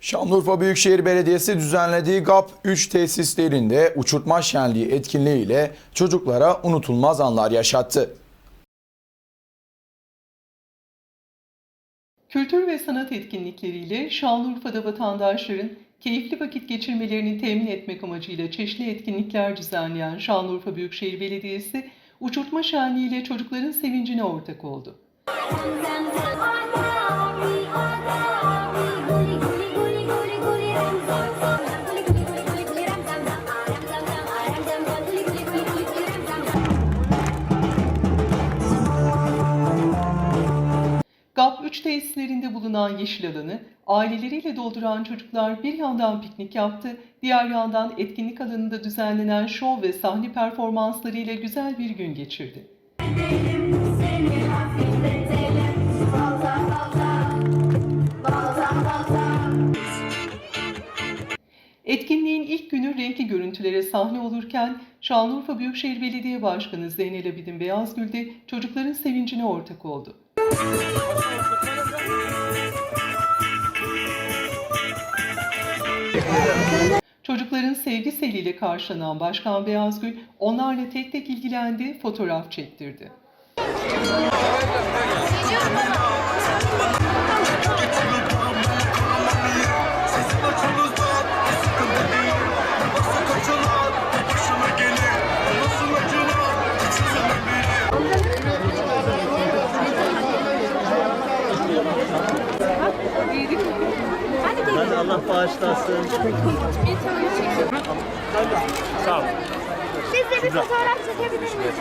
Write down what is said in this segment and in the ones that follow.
Şanlıurfa Büyükşehir Belediyesi düzenlediği GAP 3 tesislerinde uçurtma şenliği etkinliğiyle çocuklara unutulmaz anlar yaşattı. Kültür ve sanat etkinlikleriyle Şanlıurfa'da vatandaşların keyifli vakit geçirmelerini temin etmek amacıyla çeşitli etkinlikler düzenleyen Şanlıurfa Büyükşehir Belediyesi, uçurtma şenliğiyle çocukların sevincine ortak oldu. 3 tesislerinde bulunan yeşil alanı aileleriyle dolduran çocuklar bir yandan piknik yaptı, diğer yandan etkinlik alanında düzenlenen şov ve sahne performanslarıyla güzel bir gün geçirdi. Seni hafifletelim Balta balta Balta balta Etkinliğin ilk günü renkli görüntülere sahne olurken Şanlıurfa Büyükşehir Belediye Başkanı Zeynel Abidin Beyazgül de çocukların sevincine ortak oldu. Çocukların sevgi seliyle karşılanan Başkan Beyazgül onlarla tek tek ilgilendi, fotoğraf çektirdi. Allah bağışlasın. Sağ ol. Biz de bir fotoğraf çekebilir miyiz?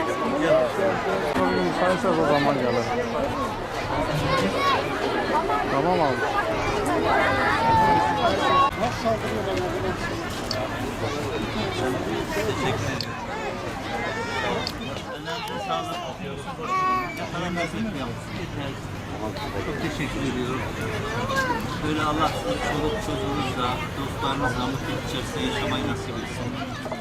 Müsaitse o zaman gelir. Tamam abi. Ellerinize sağlık diliyorum. Çok teşekkür ediyorum. Böyle Allah çoluk çocuğunuzla, dostlarınızla mutlu içerisinde yaşamayı nasip etsin.